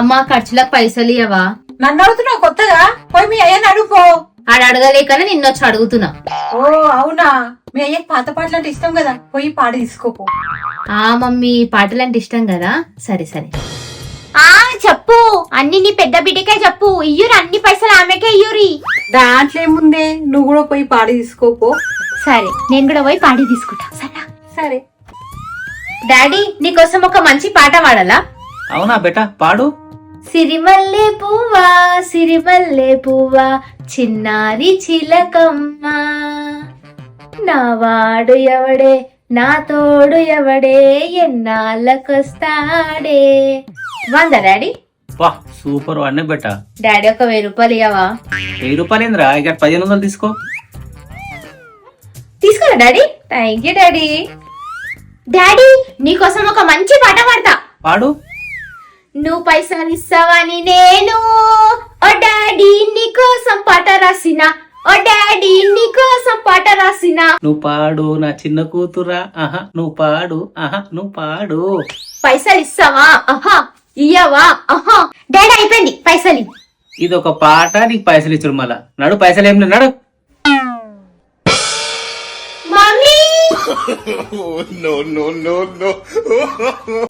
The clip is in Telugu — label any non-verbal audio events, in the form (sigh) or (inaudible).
అమ్మా ఖర్చులకు పైసలు ఇవ్వవా నన్ను అడుగుతున్నావు కొత్తగా? పోయి మీ అయ్యని అడుగుపో. ఆడ అడగలేకనే నిన్నొచ్చి అడుగుతున్నా. ఓ అవునా? మీ అయ్యకి పాత పాటలు అంటే ఇష్టం కదా? పోయి పాడి తీసుకోపో. ఆ మమ్మీ పాటలు అంటే ఇష్టం కదా? సరే సరే. ఆ చెప్పు. అన్ని నీ పెద్ద బిడ్డకే చెప్పు. ఇయ్యూరి అన్ని పైసలు ఆమెకే ఇయ్యూరి. దాంట్లో ఏముందే? నువ్వు కూడా పోయి పాడి తీసుకోపో. సరే నేను కూడా పోయి పాడి తీసుకుంటా. సరేనా? సరే. డాడీ నీకోసం ఒక మంచి పాట పాడాలా? అవునా బెట పాడు. సిరిమల్లె పువ్వా సిరిమల్లె పువ్వా చిన్నారి చిలకమ్మ. నా వాడు ఎవడే నా తోడు ఎవడే ఎన్నాళ్ళకొస్తాడే. వంద డాడీ. వా సూపర్ అన్నీ బెట డాడీ ఒక వెయ్యి రూపాయలు ఇవ్వవా వెయ్యి రూపాయలు ఏందిరా? ఇక పదిహేను వందలు తీసుకో. తీసుకోరా daddy. Thank you daddy. Daddy నీకోసం ఒక మంచి పాట పాడతా. పాడు. నువ్వు పైసలు ఇస్తావని నేను? ఓ డాడీ నీకోసం పాట రాసిన. ఓ డాడీ నీకోసం పాట రాసిన. నువ్వు పాడు నా చిన్న కూతురా. ఆహా నువ్వు పాడు. ఆహా నువ్వు పాడు. పైసలు ఇస్తావా? ఆహా ఇయ్యవా? ఆహా. డాడీ అయిపోయింది. పైసలు. ఇది ఒక పాట నీకు పైసలు ఇచ్చుడు మళ్ళా. నడు పైసలు ఏం లేదు నడు. మమ్మీ! (laughs) (laughs)